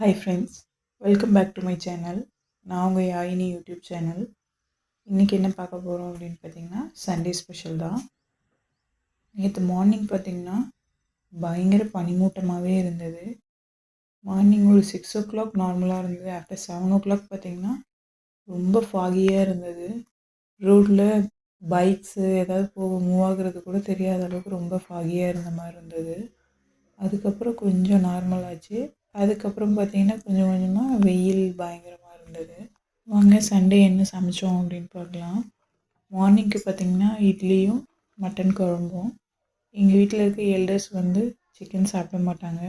Hi friends welcome back to my channel நான் உங்கள் யாயினி YouTube channel இன்றைக்கி என்ன பார்க்க போகிறோம் அப்படின்னு பார்த்தீங்கன்னா சண்டே ஸ்பெஷல் தான். நேற்று மார்னிங் பார்த்தீங்கன்னா பயங்கர பனிமூட்டமாகவே இருந்தது. மார்னிங் ஒரு சிக்ஸ் ஓ கிளாக் நார்மலாக இருந்தது. ஆஃப்டர் செவன் ஓ கிளாக் பார்த்தீங்கன்னா ரொம்ப ஃபாகியாக இருந்தது. ரோட்டில் பைக்ஸு ஏதாவது போக மூவ் ஆகுறது கூட தெரியாத அளவுக்கு ரொம்ப ஃபாகியாக இருந்த மாதிரி இருந்தது. அதுக்கப்புறம் கொஞ்சம் நார்மல் ஆச்சு. அதுக்கப்புறம் பார்த்தீங்கன்னா கொஞ்சம் கொஞ்சமாக வெயில் பயங்கரமாக இருந்தது. வாங்க சண்டே என்ன சமைச்சோம் அப்படின்னு பார்க்கலாம். மார்னிங்க்கு பார்த்தீங்கன்னா இட்லியும் மட்டன் குழம்பும். எங்கள் வீட்டில் இருக்க எல்டர்ஸ் வந்து சிக்கன் சாப்பிட மாட்டாங்க.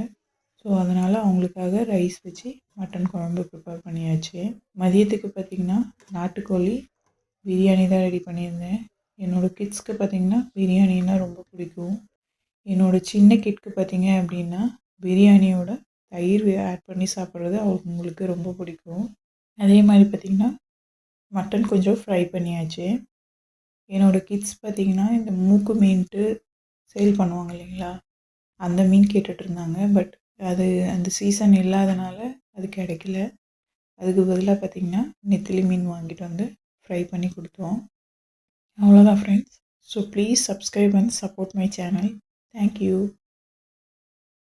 ஸோ அதனால் அவங்களுக்காக ரைஸ் வச்சு மட்டன் குழம்பு ப்ரிப்பேர் பண்ணியாச்சு. மதியத்துக்கு பார்த்திங்கன்னா நாட்டுக்கோழி பிரியாணி தான் ரெடி பண்ணியிருந்தேன். என்னோடய கிட்ஸ்க்கு பார்த்திங்கன்னா பிரியாணின்னா ரொம்ப பிடிக்கும். என்னோடய சின்ன கிட்க்கு பார்த்தீங்க அப்படின்னா பிரியாணியோட தயிர் ஆட் பண்ணி சாப்பிட்றது அவங்களுக்கு ரொம்ப பிடிக்கும். அதே மாதிரி பார்த்திங்கன்னா மட்டன் கொஞ்சம் ஃப்ரை பண்ணியாச்சு. என்னோடய கிட்ஸ் பார்த்திங்கன்னா இந்த மூக்கு மீன்ட்டு சேல் பண்ணுவாங்க இல்லைங்களா? அந்த மீன் கேட்டுட்ருந்தாங்க பட் அது அந்த சீசன் இல்லாதனால அது கிடைக்கல. அதுக்கு பதிலாக பார்த்திங்கன்னா நெத்திலி மீன் வாங்கிட்டு வந்து ஃப்ரை பண்ணி கொடுத்தோம். அவ்வளோதான் friends so please subscribe and support my channel thank you